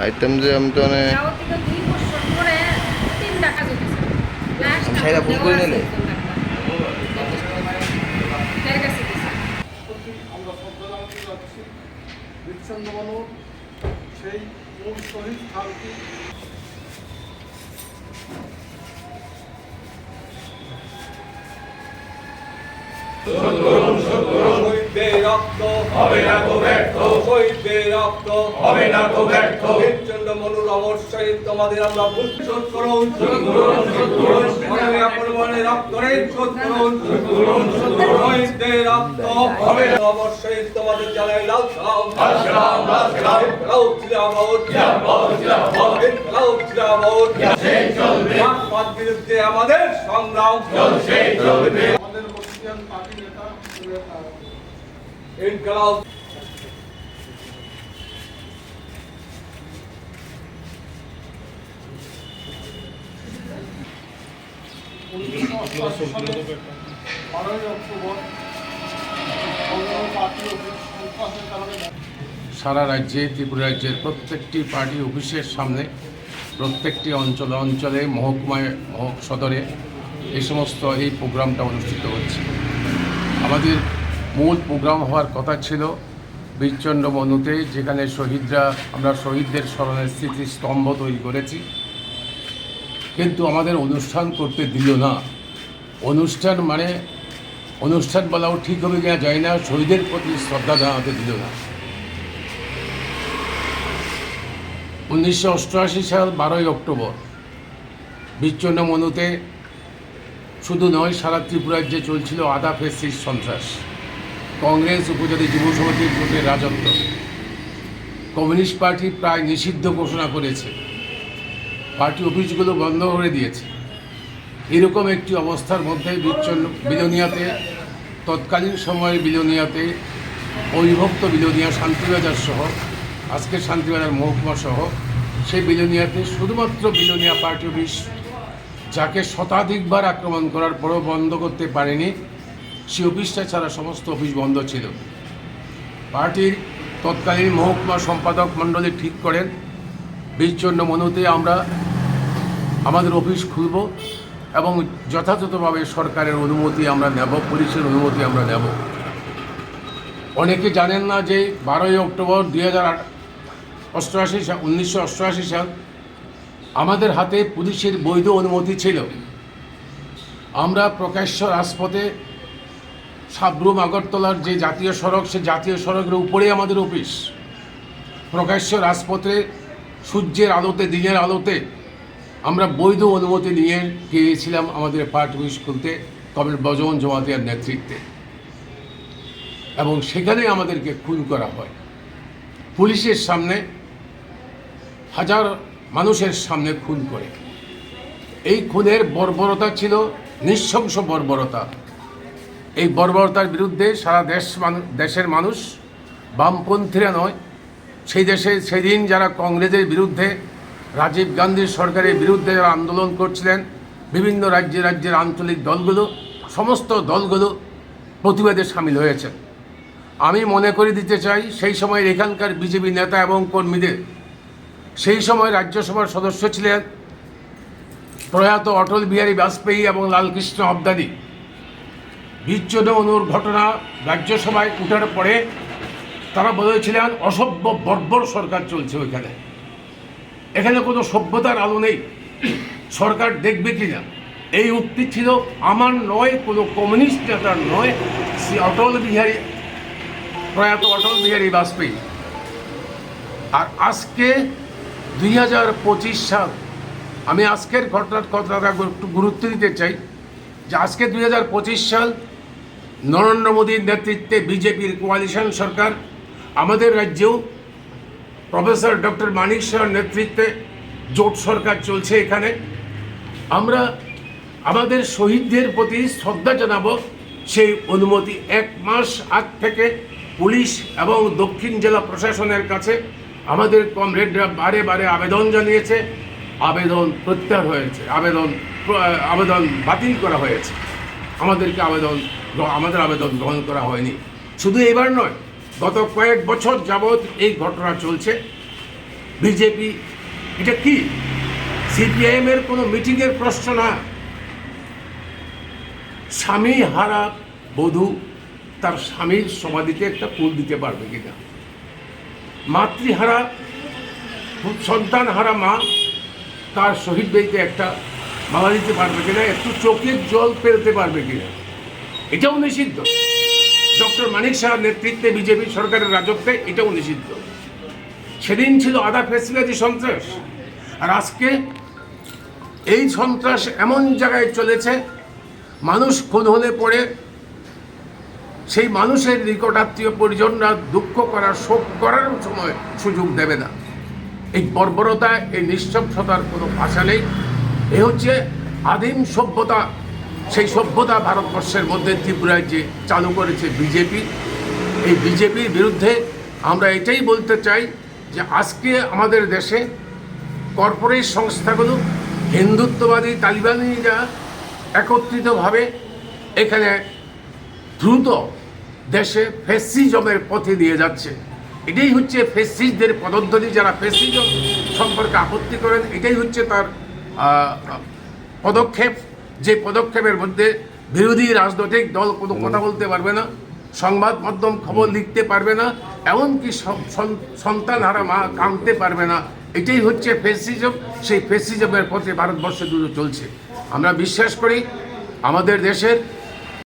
Item যে আমি তো মানে ফোন করে নিলে? সেই মূল শহীদ স্থানটি রক্ত। হবে না তো ব্যর্থ। শহীদদের রক্ত। হবে না তো ব্যর্থ। বীরচন্দ্র মনুর অমর তোমাদের আমরা ভুল করুন। মনে আপন মনে রক্ত শোধ করুন। শহীদদের রক্ত। হবে না অমর তোমাদের জানাই লাউ সেই চলবে। বিরুদ্ধে আমাদের সংগ্রাম। চলছে চলবে। আমাদের পার্টি নেতা সারা রাজ্যে, ত্রিপুরা রাজ্যের প্রত্যেকটি পার্টি অফিসের সামনে, প্রত্যেকটি অঞ্চলে অঞ্চলে, মহকুমায়, মহক সদরে এই সমস্ত এই প্রোগ্রামটা অনুষ্ঠিত হচ্ছে। আমাদের মূল প্রোগ্রাম হওয়ার কথা ছিল বীরচন্দ্র বনুতে, যেখানে শহীদরা, আমরা শহীদদের স্মরণের স্মৃতিস্তম্ভ তৈরি করেছি। কিন্তু আমাদের অনুষ্ঠান করতে দিল না। অনুষ্ঠান মানে অনুষ্ঠান বলাও ঠিক হবে কিনা যায় না, শহীদের প্রতি শ্রদ্ধা জানাতে দিল না। উনিশশো অষ্টআশি সাল বারোই অক্টোবর বিচ্ছন্ন মনুতে শুধু নয়, সারা ত্রিপুরার যে চলছিল, আদা ফেসিস সন্ত্রাস। কংগ্রেস উপজাতি যুব সমিতির জোটের রাজত্ব। কমিউনিস্ট পার্টি প্রায় নিষিদ্ধ ঘোষণা করেছে। পার্টি অফিসগুলো বন্ধ করে দিয়েছে। এরকম একটি অবস্থার মধ্যে বিচ্ছন্ন বিলোনিয়াতে, তৎকালীন সময়ে বিলোনিয়াতে অবিভক্ত বিলোনিয়া শান্তিবাজার সহ আজকের শান্তিবাজার মহকুমা সহ, সেই বিলোনিয়াতে শুধুমাত্র বিলোনিয়া পার্টি অফিস, যাকে শতাধিকবার আক্রমণ করার পরও বন্ধ করতে পারেনি সে অফিসটা ছাড়া সমস্ত অফিস বন্ধ ছিল। পার্টির তৎকালীন মহকুমা সম্পাদক মণ্ডলী ঠিক করেন বিচ্ছন্ন মনুতে আমরা আমাদের অফিস খুলব এবং যথাযথভাবে সরকারের অনুমতি আমরা নেব, পুলিশের অনুমতি আমরা নেব। অনেকে জানেন না যে বারোই অক্টোবর দুই হাজার অষ্টআশি সাল, উনিশশো অষ্টআশি সাল আমাদের হাতে পুলিশের বৈধ অনুমতি ছিল। আমরা প্রকাশ্য রাজপথে সাবরুম আগরতলার যে জাতীয় সড়ক, সে জাতীয় সড়কের উপরেই আমাদের অফিস। প্রকাশ্য রাজপথে সূর্যের আলোতে, দিনের আলোতে আমরা বৈধ অনুমতি নিয়ে গিয়েছিলাম আমাদের পার্ট অফিস খুলতে কমরেড বজবন জমাতিয়ার নেতৃত্বে। এবং সেখানে আমাদেরকে খুন করা হয়। পুলিশের সামনে, হাজার মানুষের সামনে খুন করে। এই খুনের বর্বরতা ছিল, নৃশংস বর্বরতা। এই বর্বরতার বিরুদ্ধে সারা দেশ দেশের মানুষ বামপন্থীরা নয়, সেই দেশে সেদিন যারা কংগ্রেসের বিরুদ্ধে, রাজীব গান্ধীর সরকারের বিরুদ্ধে যারা আন্দোলন করছিলেন, বিভিন্ন রাজ্যে রাজ্যের আঞ্চলিক দলগুলো, সমস্ত দলগুলো প্রতিবাদে সামিল হয়েছে। আমি মনে করে দিতে চাই, সেই সময় এখানকার বিজেপি নেতা এবং কর্মীদের, সেই সময় রাজ্যসভার সদস্য ছিলেন প্রয়াত অটল বিহারী বাজপেয়ী এবং লালকৃষ্ণ আবদানি। অনুর ঘটনা রাজ্যসভায় উঠার পরে তারা বলেছিলেন, অসভ্য, বর্বর সরকার চলছে ওইখানে। এখানে কোনো সভ্যতার আলো নেই। সরকার দেখবে কি না এই উক্তি ছিল, আমার নয়, কোনো কমিউনিস্ট নেতার নয়, শ্রী অটল বিহারী, প্রয়াত অটল বিহারী বাজপেয়ী। আর আজকে দুই হাজার পঁচিশ সাল, আমি আজকের ঘটনার কথাটা একটু গুরুত্ব দিতে চাই যে আজকে দুই হাজার পঁচিশ সাল নরেন্দ্র মোদীর নেতৃত্বে বিজেপির কোয়ালিশন সরকার, আমাদের রাজ্যেও প্রফেসর ডক্টর মানিক শাহর নেতৃত্বে জোট সরকার চলছে এখানে। আমরা আমাদের শহীদদের প্রতি শ্রদ্ধা জানাব সেই অনুমতি। এক মাস আগ থেকে পুলিশ এবং দক্ষিণ জেলা প্রশাসনের কাছে আমাদের কমরেডরা বারে বারে আবেদন জানিয়েছে। আবেদন প্রত্যাহার হয়েছে। আবেদন আবেদন বাতিল করা হয়েছে। আমাদেরকে আবেদন আমাদের আবেদন গ্রহণ করা হয়নি। শুধু এবার নয়, গত কয়েক বছর যাবৎ এই ঘটনা চলছে। বিজেপি, এটা কি? সিপিআইএমের কোনো মিটিংয়ের প্রশ্ন না। স্বামী হারা বধূ, তার স্বামীর সমাধিতে একটা ফুল দিতে পারবে কিনা? মাতৃহারা সন্তান হারা মা, তার শহীদ বেদিতে একটা মালা দিতে পারবে কিনা, একটু চোখের জল পেরোতে পারবে কিনা। এটাও নিষিদ্ধ। ডক্টর মানিক শাহর নেতৃত্বে বিজেপি সরকারের রাজত্বে এটাও নিষিদ্ধ। সেদিন ছিল আধা ফেসিলিটি সন্ত্রাস, আর আজকে এই সন্ত্রাস এমন জায়গায় চলেছে, মানুষ খুন হলে পড়ে, সেই মানুষের নিকটাত্মীয় পরিজনরা দুঃখ করার, শোক করার সময় সুযোগ দেবে না। এই বর্বরতা এই নিঃশংসতার কোনো ভাষা নেই। এ হচ্ছে আদিম সভ্যতা। সেই সভ্যতা ভারতবর্ষের মধ্যে ত্রিপুরায় যে চালু করেছে বিজেপি, এই বিজেপির বিরুদ্ধে আমরা এটাই বলতে চাই যে আজকে আমাদের দেশে কর্পোরেট সংস্থাগুলো, হিন্দুত্ববাদী তালিবানিরা একত্রিতভাবে এখানে দ্রুত দেশে ফেসিজমের পথে দিয়ে যাচ্ছে। এটাই হচ্ছে ফেসিজদের পদধ্বনি যারা ফেসিজম সম্পর্কে আপত্তি করেন, এটাই হচ্ছে তার পদক্ষেপ, যে পদক্ষেপের মধ্যে বিরোধী রাজনৈতিক দল কোনো কথা বলতে পারবে না, সংবাদ মাধ্যম খবর লিখতে পারবে না, এমনকি সন্তান হারা মা কাঁদতে পারবে না। এটাই হচ্ছে ফেসিজম সেই ফেসিজমের পথে ভারতবর্ষ দুটো চলছে। আমরা বিশ্বাস করি, আমাদের দেশের